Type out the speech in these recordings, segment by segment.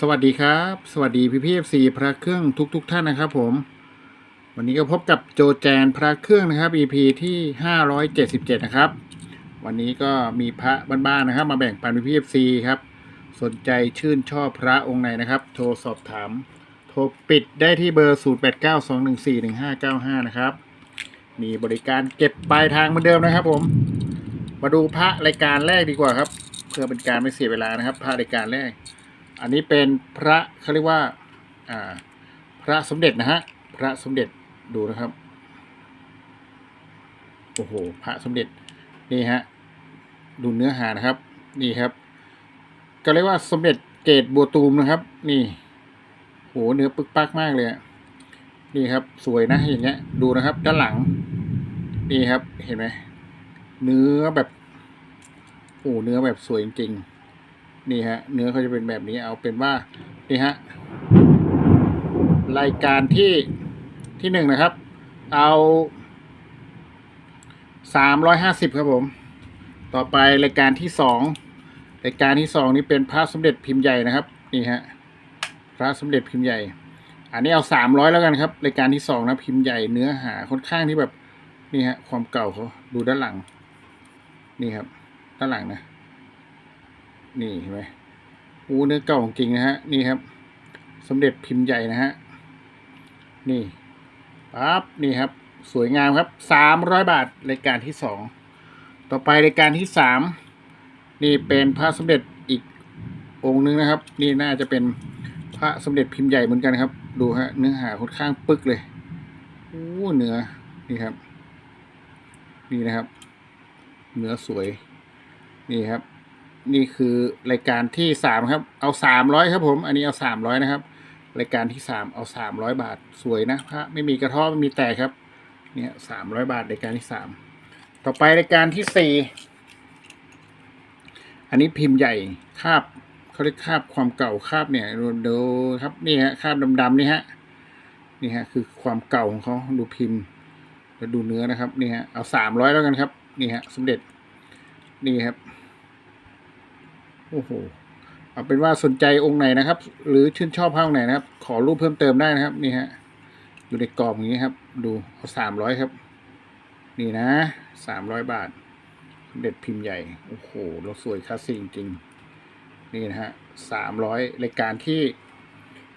สวัสดีครับ สวัสดีพี่พี่เอฟซีพระเครื่องทุกทุกๆท่านนะครับผม วันนี้ก็พบกับโจแจนพระเครื่องนะครับ EP ที่577นะครับ วันนี้ก็มีพระบ้านๆนะครับ มาแบ่งปันพี่พี่เอฟซีครับ สนใจชื่นชอบพระองค์ไหนนะครับ โทรสอบถาม โทรปิดได้ที่เบอร์0892141595นะครับ มีบริการเก็บปลายทางเหมือนเดิมนะครับ ผม มาดูพระรายการแรกดีกว่าครับ เพื่อเป็นการไม่เสียเวลานะครับ พระรายการแรก อันนี้เป็นพระเขาเรียกว่าพระสมเด็จนะฮะพระสมเด็จดูนะครับโอ้โหพระสมเด็จนี่ฮะดูเนื้อหานะครับ นี่ครับ ก็เรียกว่าสมเด็จเกตบัวตูมนะครับ นี่โหเนื้อปึกปักมากเลยนี่ครับ สวยนะอย่างเงี้ย ดูนะครับ ด้านหลัง นี่ครับ เห็นไหมเนื้อแบบโอ้เนื้อแบบสวยจริงๆ นี่ฮะเนื้อเขาจะเป็นแบบนี้เอาเป็นว่านี่ฮะรายการที่ที่หนึ่งนะครับ เอาสามร้อยห้าสิบครับผม ต่อไปรายการที่สองรายการที่สองนี่เป็นพระสมเด็จพิมพ์ใหญ่นะครับนี่ฮะพระสมเด็จพิมพ์ใหญ่ อันนี้เอาสามร้อยแล้วกันครับรายการที่สองนะพิมพ์ใหญ่เนื้อหาค่อนข้างที่แบบนี่ฮะความเก่าเขาดูด้านหลัง นี่ครับ ด้านหลังนะ นี่เห็นไหมอู้เนื้อเก่าของจริงนะฮะ นี่ครับ สมเด็จพิมพ์ใหญ่นะฮะ นี่ปั๊บนี่ครับ สวยงามครับสามร้อยบาทรายการที่สอง ต่อไปรายการที่สามนี่เป็นพระสมเด็จอีกองค์นึงนะครับ นี่น่าจะเป็นพระสมเด็จพิมพ์ใหญ่เหมือนกันครับ ดูฮะเนื้อหาค่อนข้างปึกเลยอู้เนื้อนี่ครับ นี่นะครับ เนื้อสวย นี่ครับ นี่คือรายการที่สามครับ เอาสามร้อยครับผม อันนี้เอาสามร้อยนะครับ รายการที่สามเอาสามร้อยบาทสวยนะพระไม่มีกระเท้อไม่มีแตกครับ เนี่ยสามร้อยบาทรายการที่สามต่อไปรายการที่สี่อันนี้พิมพ์ใหญ่คาบเขาเรียกคาบความเก่าคาบเนี่ยดูครับนี่ฮะคาบดำๆนี่ฮะนี่ฮะคือความเก่าของเขาดูพิมพ์แล้วดูเนื้อนะครับนี่ฮะเอาสามร้อยแล้วกันครับนี่ฮะสมเด็จนี่ครับ โอ้โหเอาเป็นว่าสนใจองค์ไหนนะครับ หรือชื่นชอบภาคไหนนะครับ ขอรูปเพิ่มเติมได้นะครับ นี่ฮะอยู่ในกรอบอย่างนี้ครับ ดูเอาสามร้อยครับ นี่นะสามร้อยบาท เด็จพิมพ์ใหญ่ โอ้โหรถสวยคลาสสิกจริงนี่นะฮะสามร้อยรายการที่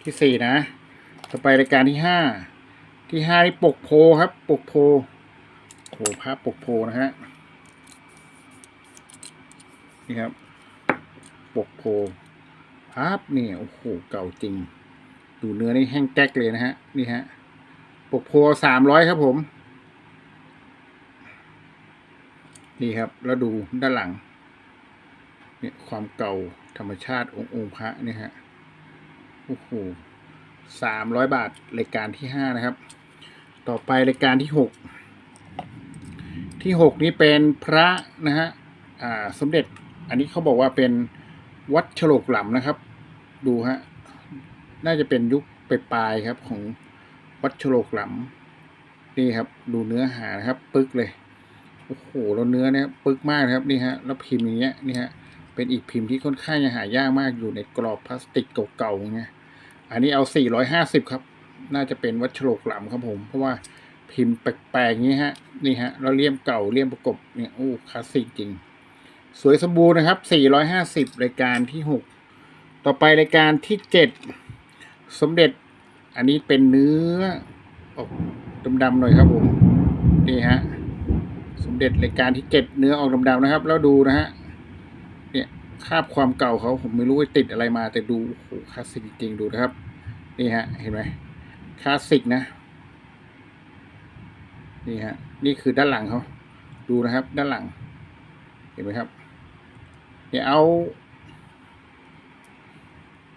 ที่สี่นะต่อไปรายการที่ห้าที่ห้านี่ปกโพครับ ปกโพโอ้โหภาพปกโพนะฮะนี่ครับ กโพภาพเนี่ยโอ้โหเก่าจริง ดูเนื้อนี่แห้งแก๊กเลยนะฮะ นี่ฮะ ปกโพสามร้อยครับผม นี่ครับ แล้วดูด้านหลัง เนี่ยความเก่าธรรมชาติองค์องค์พระเนี่ยฮะ โอ้โหสามร้อยบาทรายการที่ห้านะครับ ต่อไปรายการที่หกที่หกนี่เป็นพระนะฮะ อ่า สมเด็จ อันนี้เขาบอกว่าเป็น วัดฉลกหลำนะครับ ดูฮะ น่าจะเป็นยุคปลายครับ ของวัดฉลกหลำนี่ครับ ดูเนื้อหานะครับ ปึกเลย โอ้โหแล้วเนื้อเนี่ยปึกมากครับนี่ฮะแล้วพิมพ์อย่างเงี้ยนี่ฮะเป็นอีกพิมพ์ที่ค่อนข้างจะหายากมากอยู่ในกรอบพลาสติกเก่าๆอย่างเงี้ยอันนี้เอา 450 ครับ น่าจะเป็นวัดฉลกหลำครับผม เพราะว่าพิมพ์แปลกๆอย่างนี้ฮะ นี่ฮะแล้วเลี่ยมเก่าเลี่ยมประกบเนี่ย โอ้ คลาสสิกจริง สวยสมบูรณ์นะครับ 450 รายการที่ 6 ต่อไปรายการที่ 7 สมเด็จ อันนี้เป็นเนื้อออกดำๆหน่อยครับผม นี่ฮะ สมเด็จรายการที่ 7 เนื้อออกดำๆนะครับ แล้วดูนะฮะ เนี่ยคาบความเก่าเขาผมไม่รู้ว่าติดอะไรมา แต่ดูโอ้โหคลาสสิกจริงๆดูนะครับ นี่ฮะ เห็นไหมคลาสสิกนะ นี่ฮะ นี่คือด้านหลังเขา ดูนะครับ ด้านหลัง เห็นไหมครับ เดี๋ยวเอา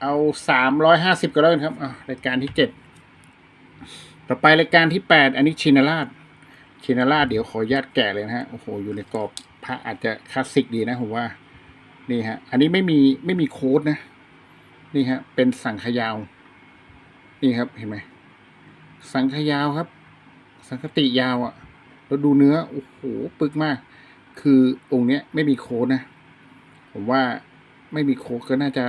เอาสามร้อยห้าสิบก็แล้วกันครับรายการที่เจ็ด ต่อไปรายการที่แปด อันนี้ชินาราช ชินาราชเดี๋ยวขอญาตแกะเลยนะฮะ โอ้โห อยู่ในกรอบพระอาจจะคลาสสิกดีนะผมว่า นี่ฮะ อันนี้ไม่มีไม่มีโค้ดนะ นี่ฮะ เป็นสังขยาว นี่ครับ เห็นไหม สังขยาวครับ สังคติยาวอะ่ะ แล้วดูเนื้อ โอ้โห ปึกมาก คือองค์เนี้ยไม่มีโค้ดนะ ผมว่าไม่มีโค้ดก็น่าจะ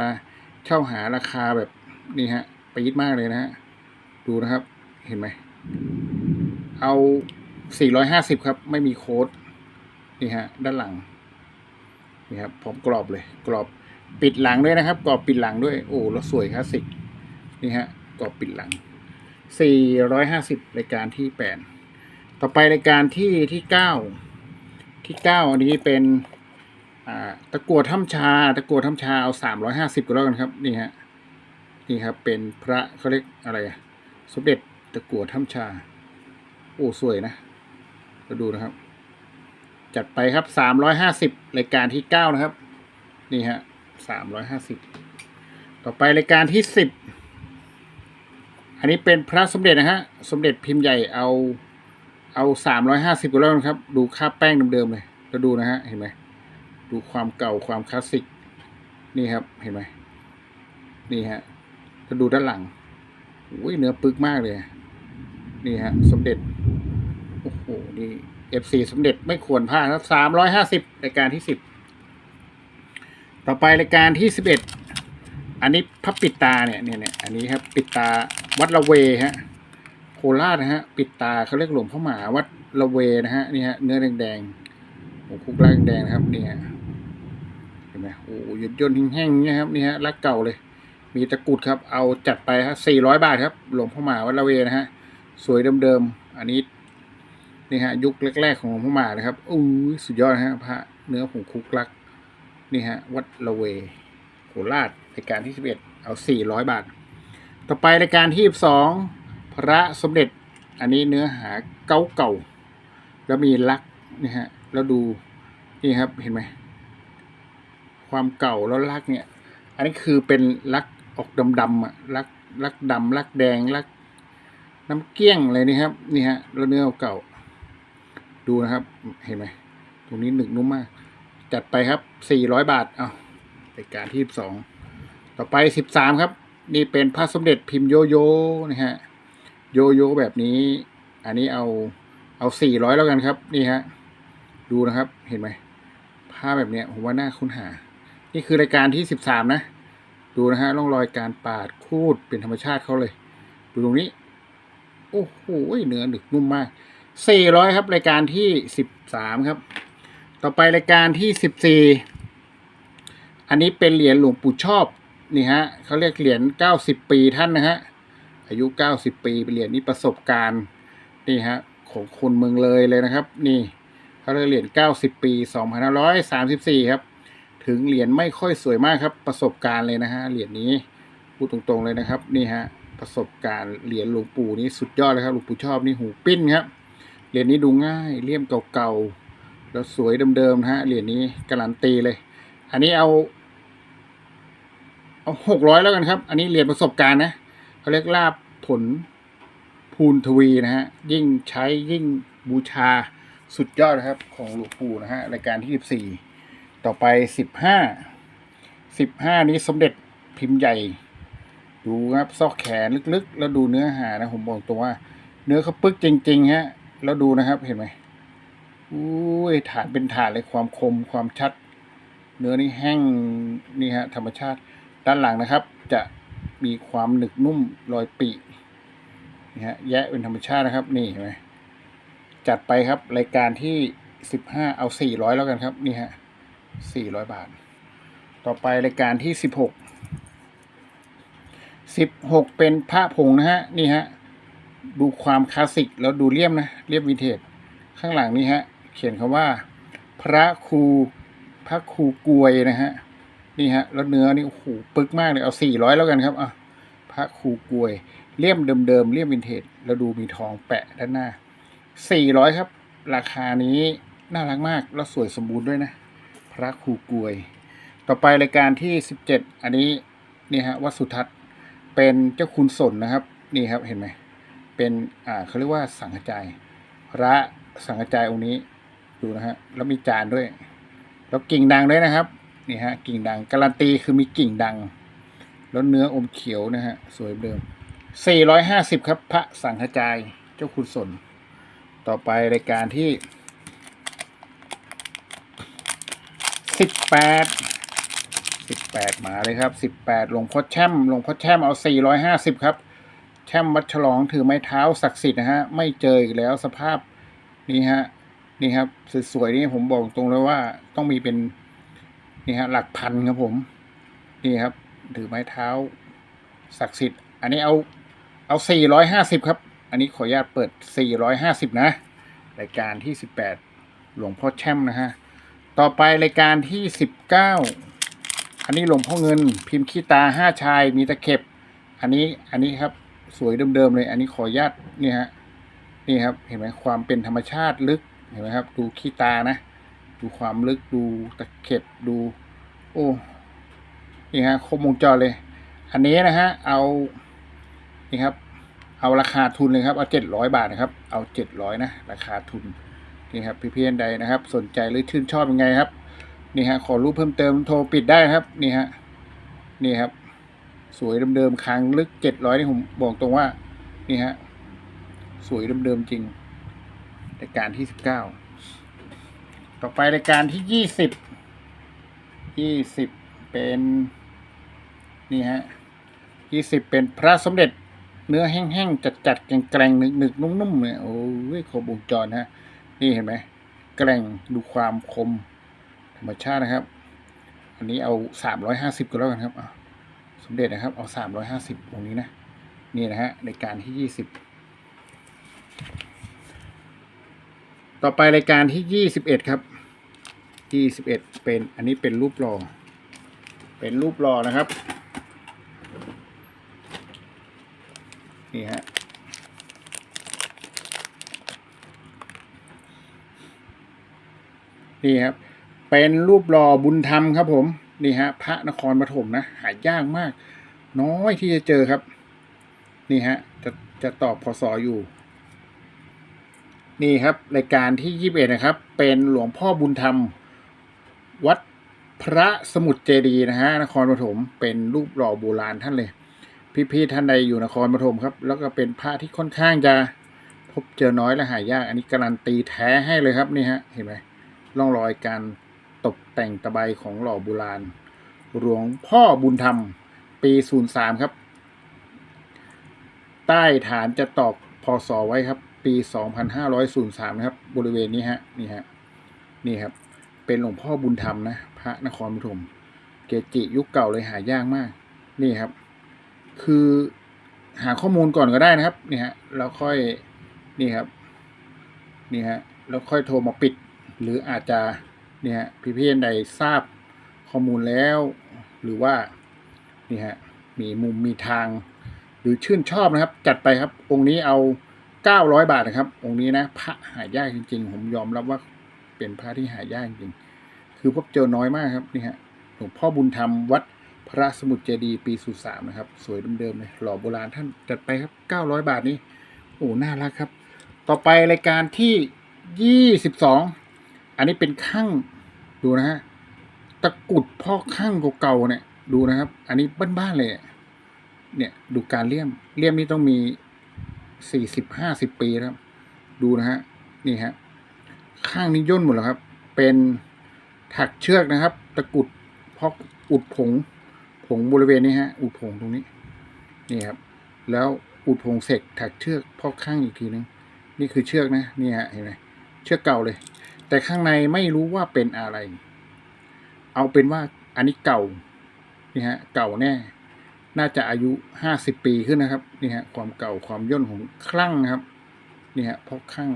เช่าหาราคาแบบนี่ฮะปี๊ดมากเลยนะฮะดูนะครับเห็นไหม เอา 450 ครับ ไม่มีโค้ดนี่ฮะ ด้านหลัง นี่ครับพร้อมกรอบเลย กรอบปิดหลังด้วยนะครับ กรอบปิดหลังด้วย โอ้แล้วสวยคลาสสิก นี่ฮะ กรอบปิดหลัง 450 รายการที่ 8 ต่อไปรายการที่ที่ 9 ที่ 9 อันนี้เป็น ตะกัวถ้ำชา ตะกัวถ้ำชาเอา350ก็แล้วกันครับ นี่ฮะ นี่ครับ เป็นพระเขาเรียกอะไรอะสมเด็จตะกัวถ้ำชา โอ้สวยนะมาดูนะครับ จัดไปครับสามร้อยห้าสิบรายการที่เก้านะครับ นี่ฮะสามร้อยห้าสิบต่อไปรายการที่สิบอันนี้เป็นพระสมเด็จนะฮะ สมเด็จพิมพ์ใหญ่เอาเอาสามร้อยห้าสิบก็แล้วกันครับ ดูค่าแป้งเดิมๆเลยแล้วดูนะฮะ เห็นไหม ดูความเก่าความคลาสสิก นี่ครับเห็นไหมนี่ฮะแล้วดูด้านหลังอุ้ยเนื้อปึกมากเลย นี่ฮะ สมเด็จ โอ้โห นี่ FC สมเด็จไม่ควรพลาดครับสามร้อยห้าสิบรายการที่สิบ ต่อไปรายการที่สิบเอ็ด อันนี้พระปิดตาเนี่ยเนี่ยเนี่ยอันนี้ครับ ปิดตาวัดละเวฮะ โคราชนะฮะ ปิดตาเขาเรียกหลวงพ่อหมาวัดละเวนะฮะ นี่ฮะ เนื้อแดงๆโอ้คุกล่างแดงนะครับ นี่ฮะ ไหมโอ้ยยนต์แห้งๆนี่ยครับนี่ฮะรักเก่าเลย มีตะกุดครับ เอาจัดไปครับสี่ร้อยบาทครับ หลวงพ่อหมาวัดละเวนะฮะ สวยเดิมๆ อันนี้นี่ฮะยุคแรกๆของหลวงพ่อหมานะครับอู้สุดยอดฮะพระเนื้อผงคุกลัก นี่ฮะ วัดละเวโคราชรายการที่สิบเอ็ดเอาสี่ร้อยบาท ต่อไปรายการที่สิบสองพระสมเด็จ อันนี้เนื้อหาเก่าเก่าๆแล้วมีลักนี่ฮะแล้วดูนี่ครับเห็นไหม ความเก่าแล้วลักเนี่ย อันนี้คือเป็นลักออกดำๆอะลักลักดำลักแดงลักน้ำเกี้ยงเลยนี่ครับ นี่ฮะแล้วเนื้อเก่า ดูนะครับ เห็นไหมตรงนี้หนึกนุ่มมาก จัดไปครับสี่ร้อยบาทเอารายการที่สองต่อไปสิบสามครับ นี่เป็นพระสมเด็จพิมพ์โยโย่นะฮะโยโย่แบบนี้ อันนี้เอาเอาสี่ร้อยแล้วกันครับ นี่ฮะดูนะครับ เห็นไหมผ้าแบบเนี้ยผมว่าน่าค้นหา นี่คือรายการที่สิบสามนะ ดูนะฮะร่องรอยการปาดคูดเป็นธรรมชาติเขาเลย ดูตรงนี้ โอ้โหเนื้อหนึกนุ่มมากสี่ร้อยครับ รายการที่สิบสามครับ ต่อไปรายการที่สิบสี่อันนี้เป็นเหรียญหลวงปู่ชอบนี่ฮะเขาเรียกเหรียญเก้าสิบปีท่านนะฮะอายุเก้าสิบปีเป็นเหรียญนี้ประสบการณ์นี่ฮะของคนเมืองเลยเลยนะครับ นี่เขาเรียกเหรียญเก้าสิบปีสองพันห้าร้อยสามสิบสี่ครับ ถึงเหรียญไม่ค่อยสวยมากครับ ประสบการณ์เลยนะฮะเหรียญนี้พูดตรงๆเลยนะครับ นี่ฮะประสบการณ์เหรียญหลวงปู่นี่สุดยอดเลยครับหลวงปู่ชอบนี่หูปิ้นครับเหรียญนี้ดูง่ายเลี่ยมเก่าๆแล้วสวยเดิมๆนะฮะเหรียญนี้การันตีเลย อันนี้เอาเอาหกร้อยแล้วกันครับ อันนี้เหรียญประสบการณ์นะเขาเรียกลาบผลภูนทวีนะฮะยิ่งใช้ยิ่งบูชาสุดยอดนะครับ ของหลวงปู่นะฮะรายการที่สิบสี่ ต่อไปสิบห้าสิบห้านี้สมเด็จพิมพ์ใหญ่ ดูครับซอกแขนลึกๆ แล้วดูเนื้อหานะผมบอกตรงว่า เนื้อเขาปึกจริงๆฮะ แล้วดูนะครับเห็นไหมอุ้ยฐานเป็นฐานเลยความคมความชัด เนื้อนี่แห้งนี่ฮะธรรมชาติด้านหลังนะครับ จะมีความหนึบนุ่มรอยปีนี่ฮะแยะเป็นธรรมชาตินะครับ นี่เห็นไหมจัดไปครับรายการที่สิบห้าเอาสี่ร้อยแล้วกันครับ นี่ฮะ สี่ร้อยบาท ต่อไปรายการที่สิบหกสิบหกเป็นพระผงนะฮะ นี่ฮะ ดูความคลาสสิกแล้วดูเลี่ยมนะ เลี่ยมวินเทจข้างหลังนี่ฮะ เขียนคำว่า พระครูพระครูกวยนะฮะ นี่ฮะ แล้วเนื้อนี่โอ้โหปึกมากเลยเอาสี่ร้อยแล้วกันครับอะพระครูกวย เลี่ยมเดิมๆเลี่ยมวินเทจแล้วดูมีทองแปะด้านหน้าสี่ร้อยครับ ราคานี้น่ารักมากแล้วสวยสมบูรณ์ด้วยนะ พระครูกวย ต่อไปรายการที่สิบเจ็ดอันนี้นี่ฮะวัดสุทัศน์เป็นเจ้าคุณสนนะครับนี่ครับเห็นไหมเป็นอ่าเขาเรียกว่าสังฆจายพระสังฆจายองค์นี้ดูนะฮะแล้วมีจานด้วย แล้วกิ่งดังด้วยนะครับนี่ฮะกิ่งดังการันตีคือมีกิ่งดัง แล้วเนื้ออมเขียวนะฮะสวยเดิม 450 ครับ พระสังฆจายเจ้าคุณสน ต่อไปรายการที่ 18สิบแปดมาเลยครับสิบแปดหลวงพ่อแช่มหลวงพ่อแช่มเอาสี่ร้อยห้าสิบครับ แช่มวัดฉลองถือไม้เท้าศักดิ์สิทธิ์นะฮะ ไม่เจออีกแล้วสภาพนี่ฮะนี่ครับสวยๆนี่ผมบอกตรงเลยว่าต้องมีเป็นนี่ฮะหลักพันครับผม นี่ครับ ถือไม้เท้าศักดิ์สิทธิ์ อันนี้เอาเอาสี่ร้อยห้าสิบครับ อันนี้ขออนุญาตเปิดสี่ร้อยห้าสิบนะ รายการที่สิบแปดหลวงพ่อแช่มนะฮะ ต่อไปรายการที่สิบเก้าอันนี้หลวงพ่อเงิน พิมพ์ขี้ตาห้าชายมีตะเข็บ อันนี้อันนี้ครับสวยเดิมๆเลย อันนี้ขออนุญาตนี่ฮะนี่ครับ เห็นไหมความเป็นธรรมชาติลึกเห็นไหมครับ ดูขี้ตานะ ดูความลึกดูตะเข็บดู โอ้นี่ฮะครบวงจรเลย อันนี้นะฮะเอานี่ครับ เอาราคาทุนเลยครับ เอาเจ็ดร้อยบาทนะครับ เอาเจ็ดร้อยนะ ราคาทุน นี่ครับพี่เพียนใดนะครับ สนใจหรือชื่นชอบยังไงครับ นี่ฮะขอรู้เพิ่มเติมโทรปิดได้ครับ นี่ฮะนี่ครับ สวยเดิมๆคางลึกเจ็ดร้อยนี่ผมบอกตรงว่า นี่ฮะสวยเดิมๆจริงรายการที่สิบเก้าต่อไปรายการที่ยี่สิบยี่สิบเป็นนี่ฮะยี่สิบเป็นพระสมเด็จเนื้อแห้งๆ จัดๆแกร่งๆหนึกๆนุ่มๆเนี่ยโอ้ยครบวงจรฮะ นี่เห็นไหมแกร่งดูความคมธรรมชาตินะครับ อันนี้เอาสามร้อยห้าสิบก็แล้วกันครับสมเด็จนะครับ เอาสามร้อยห้าสิบตรงนี้นะ นี่นะฮะในการที่ยี่สิบต่อไปรายการที่ยี่สิบเอ็ดครับยี่สิบเอ็ดเป็นอันนี้เป็นรูปหล่อเป็นรูปหล่อนะครับนี่ฮะ นี่ครับเป็นรูปหล่อบุญธรรมครับผมนี่ฮะพระนครปฐมนะหายากมาก น้อยที่จะเจอครับ นี่ฮะจะจะตอบพศอยู่ นี่ครับรายการที่ยี่สิบเอ็ดนะครับ เป็นหลวงพ่อบุญธรรม วัดพระสมุทรเจดีย์นะฮะนครปฐมเป็นรูปหล่อโบราณท่านเลย พี่ๆท่านใดอยู่นครปฐมครับ แล้วก็เป็นพระที่ค่อนข้างจะพบเจอน้อยและหายาก อันนี้การันตีแท้ให้เลยครับนี่ฮะเห็นไหม ร่องรอยการตกแต่งตะไบของหล่อโบราณ หลวงพ่อบุญธรรม ปี 03 ครับ ใต้ฐานจะตอกพศไว้ครับ ปี 2503 นะครับ บริเวณนี้ฮะ นี่ฮะ นี่ครับ เป็นหลวงพ่อบุญธรรมนะ พระนครปฐม เกจิยุคเก่าเลยหายากมาก นี่ครับ คือหาข้อมูลก่อนก็ได้นะครับ นี่ฮะ แล้วค่อย นี่ครับ นี่ฮะ แล้วค่อยโทรมาปิด หรืออาจจะเนี่ยพี่พี่ใดทราบข้อมูลแล้ว หรือว่านี่ฮะมีมุมมีทาง หรือชื่นชอบนะครับ จัดไปครับ องค์นี้เอาเก้าร้อยบาทนะครับ องค์นี้นะพระหายากจริง ๆ ผมยอมรับว่าเป็นพระที่หายากจริงคือพบเจอน้อยมากครับนี่ฮะหลวงพ่อบุญธรรมวัดพระสมุทรเจดีย์ปีสุสามนะครับ สวยเดิมๆเลยหล่อโบราณท่านจัดไปครับเก้าร้อยบาทนี้โอ้น่ารักครับ ต่อไปรายการที่ยี่สิบส อันนี้เป็นข้างดูนะฮะตะกุดพ่อข้างเก่าๆเนี่ย ดูนะครับ อันนี้บ้านๆเลย เนี่ย ดูการเลี่ยมเลี่ยมนี่ต้องมีสี่สิบห้าสิบปีครับ ดูนะฮะนี่ฮะข้างนี้ย่นหมดแล้วครับ เป็นถักเชือกนะครับ ตะกุดพอกอุดผง ผงบริเวณนี้ฮะ อุดผงตรงนี้ นี่ครับ แล้วอุดผงเสร็จถักเชือกพอกข้างอีกทีนึง นี่คือเชือกนะ นี่ฮะเห็นไหมเชือกเก่าเลย แต่ข้างในไม่รู้ว่าเป็นอะไร เอาเป็นว่าอันนี้เก่านี่ฮะเก่าแน่ น่าจะอายุห้าสิบปีขึ้นนะครับนี่ฮะความเก่าความย่นของคลั่งนะครับนี่ฮะเพราะคลั่ง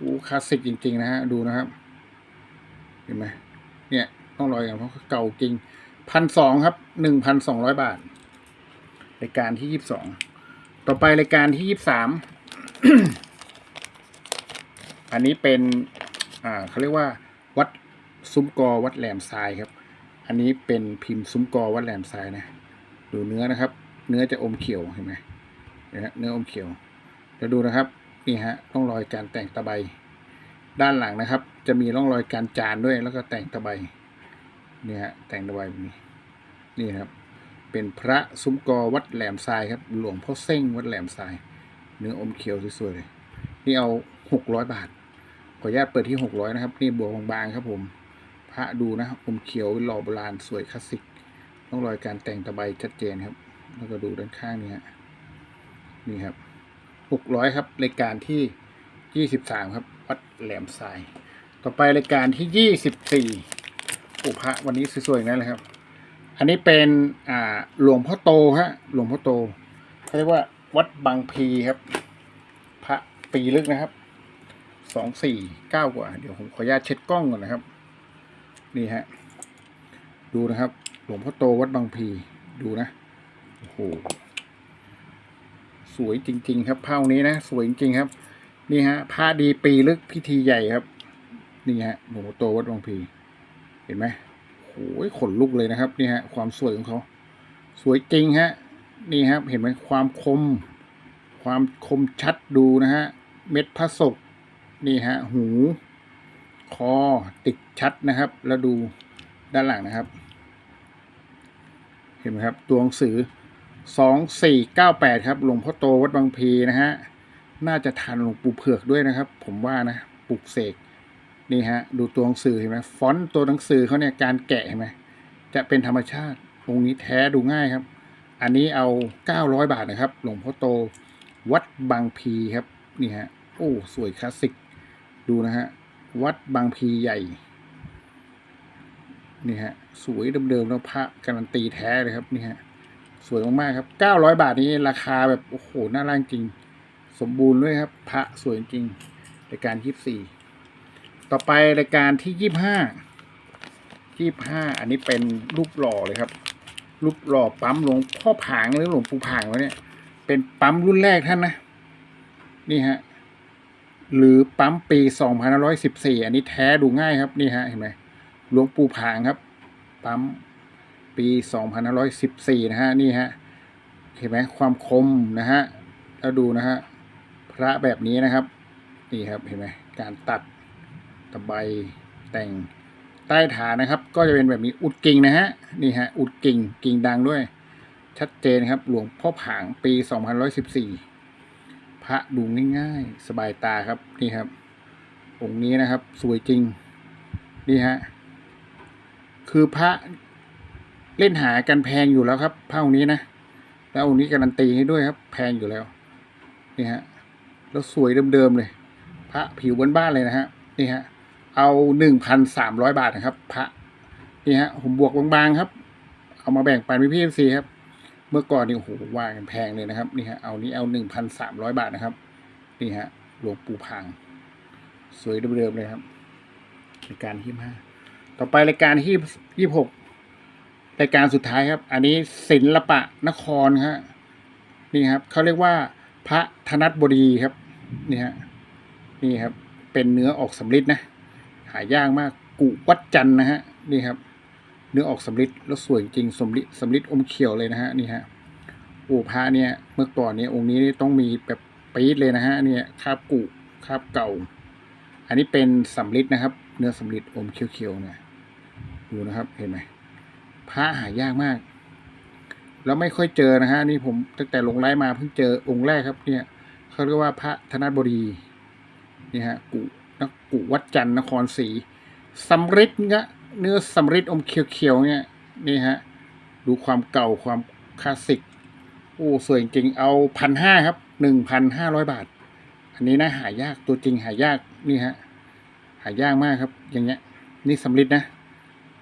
อู้คลาสสิกจริง ๆ นะฮะดูนะครับ เห็นไหมเนี่ยต้องรอยกันเพราะเก่าจริงพันสองครับหนึ่งพันสองร้อยบาทรายการที่ยี่สิบสองต่อไปรายการที่ยี่สิบสามอันนี้เป็น อ่าเขาเรียกว่าวัดซุ้มกอวัดแหลมทรายครับ อันนี้เป็นพิมพ์ซุ้มกอวัดแหลมทรายนะดูเนื้อนะครับ เนื้อจะอมเขียวเห็นไหมเห็นไหมเนื้ออมเขียวแล้วดูนะครับนี่ฮะร่องรอยการแต่งตะไบด้านหลังนะครับ จะมีร่องรอยการจานด้วย แล้วก็แต่งตะไบนี่ฮะแต่งตะไบแบบนี้นี่ครับ เป็นพระซุ้มกอวัดแหลมทรายครับ หลวงพ่อเส้งวัดแหลมทราย เนื้ออมเขียวสวยๆเลยนี่เอาหกร้อยบาท ขออนุญาตเปิดที่หกร้อยนะครับ นี่บัวบางๆครับผม พระดูนะอมเขียวหล่อโบราณสวยคลาสสิกต้องรอยการแต่งตะไบชัดเจนครับ แล้วก็ดูด้านข้างนี้ฮะนี่ครับหกร้อยครับรายการที่ยี่สิบสามครับ วัดแหลมทราย ต่อไปรายการที่ยี่สิบสี่โอ้พระวันนี้สวยๆนั่นเลยครับ อันนี้เป็นอ่าหลวงพ่อโตฮะหลวงพ่อโตเขาเรียกว่าวัดบางพีครับ พระปีลึกนะครับ สองสี่เก้ากว่า เดี๋ยวผมขออนุญาตเช็ดกล้องก่อนนะครับ นี่ฮะ ดูนะครับ หลวงพ่อโตวัดบางพี ดูนะ โอ้โห สวยจริง ๆ ครับเผ่านี้นะ สวยจริง ๆ ครับ นี่ฮะผ้าดีปีลึกพิธีใหญ่ครับ นี่ฮะ หลวงพ่อโตวัดบางพี เห็นไหมโอ้ยขนลุกเลยนะครับ นี่ฮะ ความสวยของเขา สวยจริงฮะ นี่ครับ เห็นไหมความคม ความคมชัดดูนะฮะ เม็ดพระศก นี่ฮะ หู คอติดชัดนะครับ แล้วดูด้านหลังนะครับ เห็นไหมครับ ตัวหนังสือสองสี่เก้าแปดครับ หลวงพ่อโตวัดบางพีนะฮะ น่าจะทันหลวงปู่เผือกด้วยนะครับ ผมว่านะปลุกเสก นี่ฮะ ดูตัวหนังสือเห็นไหมฟอนต์ตัวหนังสือเขาเนี่ยการแกะเห็นไหมจะเป็นธรรมชาติองนี้แท้ดูง่ายครับ อันนี้เอา900บาทนะครับ หลวงพ่อโตวัดบางพีครับ นี่ฮะ โอ้ สวยคลาสสิก ดูนะฮะ วัดบางพีใหญ่ นี่ฮะ สวยเดิมๆแล้วพระการันตีแท้เลยครับนี่ฮะ สวยมากๆครับ900บาทนี้ราคาแบบ โอ้โห น่ารักจริง สมบูรณ์ด้วยครับ พระสวยจริงรายการ24ต่อไปรายการที่25 25อันนี้เป็นรูปหล่อเลยครับ รูปหล่อปั๊มหลวงพ่อผางหรือหลวงปู่ผางวะเนี่ย เป็นปั๊มรุ่นแรกท่านนะ นี่ฮะ หรือปั๊มปี 2514 อันนี้แท้ดูง่ายครับนี่ฮะเห็นไหมหลวงปู่ผางครับ ปั๊มปี 2514 นะฮะนี่ฮะเห็นไหมความคมนะฮะแล้วดูนะฮะพระแบบนี้นะครับนี่ครับเห็นไหมการตัดตะไบแต่งใต้ฐานนะครับ ก็จะเป็นแบบนี้อุดกิ่งนะฮะนี่ฮะอุดกิ่งกิ่งดังด้วย ชัดเจนครับ หลวงพ่อผางปี 2114 พระดูง่ายๆ สบายตาครับนี่ครับ องค์นี้นะครับ สวยจริง นี่ฮะ คือพระเล่นหากันแพงอยู่แล้วครับพระองค์นี้นะ แล้วองค์นี้การันตีให้ด้วยครับ แพงอยู่แล้ว นี่ฮะ แล้วสวยเดิมๆเลย พระผิวบ้านๆเลยนะฮะ นี่ฮะ เอาหนึ่งพันสามร้อยบาทนะครับ พระ นี่ฮะ ผมบวกบางๆครับ เอามาแบ่งปันพี่พีซีครับ เมื่อก่อนนี่โอ้โหว่ากันแพงเลยนะครับนี่ฮะเอานี้เอาหนึ่งพันสามร้อยบาทนะครับนี่ฮะหลวงปู่พัง สวยเดิมๆเลยครับรายการที่ห้าต่อไปรายการที่ยี่หกรายการสุดท้ายครับ อันนี้ศิลปะนครฮะนี่ครับเขาเรียกว่าพระธนัตบดีครับนี่ฮะนี่ครับ เป็นเนื้อออกสำริดนะ หายากมาก กุวัดจันนะฮะนี่ครับ เนื้อออกสำริดแล้วสวยจริงสำริดสำริดอมเขียวเลยนะฮะนี่ฮะโอ้พระเนี่ยเมื่อก่อนเนี่ยองค์นี้ต้องมีแบบปี๊ดเลยนะฮะเนี่ยคาบกุคาบเก่า อันนี้เป็นสำริดนะครับ เนื้อสำริดอมเขียวๆเนี่ยดูนะครับเห็นไหมพระหายากมาก แล้วไม่ค่อยเจอนะฮะนี่ผมตั้งแต่ลงไลฟ์มาเพิ่งเจอองค์แรกครับ เนี่ยเขาเรียกว่าพระธนบดีนี่ฮะกุนักกุวัดจันทร์นครศรีสำริดเงี้ย เนื้อสำริดอมเขียวๆเนี่ยนี่ฮะดูความเก่าความคลาสสิกโอ้สวยจริงเอาพันห้าครับหนึ่งพันห้าร้อยบาท อันนี้นะหายากตัวจริงหายากนี่ฮะหายากมากครับ อย่างเงี้ย นี่สำริดนะ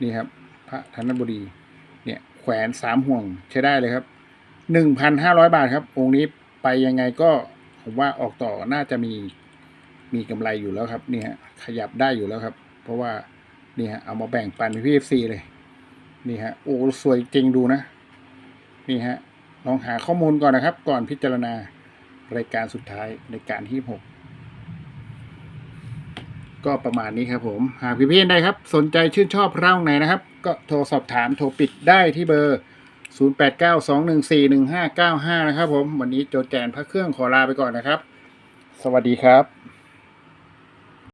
นี่ครับ พระธนบดีเนี่ยแขวนสามห่วงใช้ได้เลยครับหนึ่งพันห้าร้อยบาทครับ องค์นี้ไปยังไงก็ผมว่าออกต่อน่าจะมีมีกำไรอยู่แล้วครับนี่ฮะขยับได้อยู่แล้วครับ เพราะว่า นี่ฮะเอามาแบ่งปันพี่เอฟซีเลย นี่ฮะโอ้สวยจริงดูนะ นี่ฮะลองหาข้อมูลก่อนนะครับ ก่อนพิจารณารายการสุดท้ายรายการที่หกก็ประมาณนี้ครับผม หากพี่พี่ๆได้ครับ สนใจชื่นชอบพระองไหนนะครับ ก็โทรสอบถามโทรปิดได้ที่เบอร์ 0892141595 นะครับผม วันนี้โจแจนพระเครื่องขอลาไปก่อนนะครับ สวัสดีครับ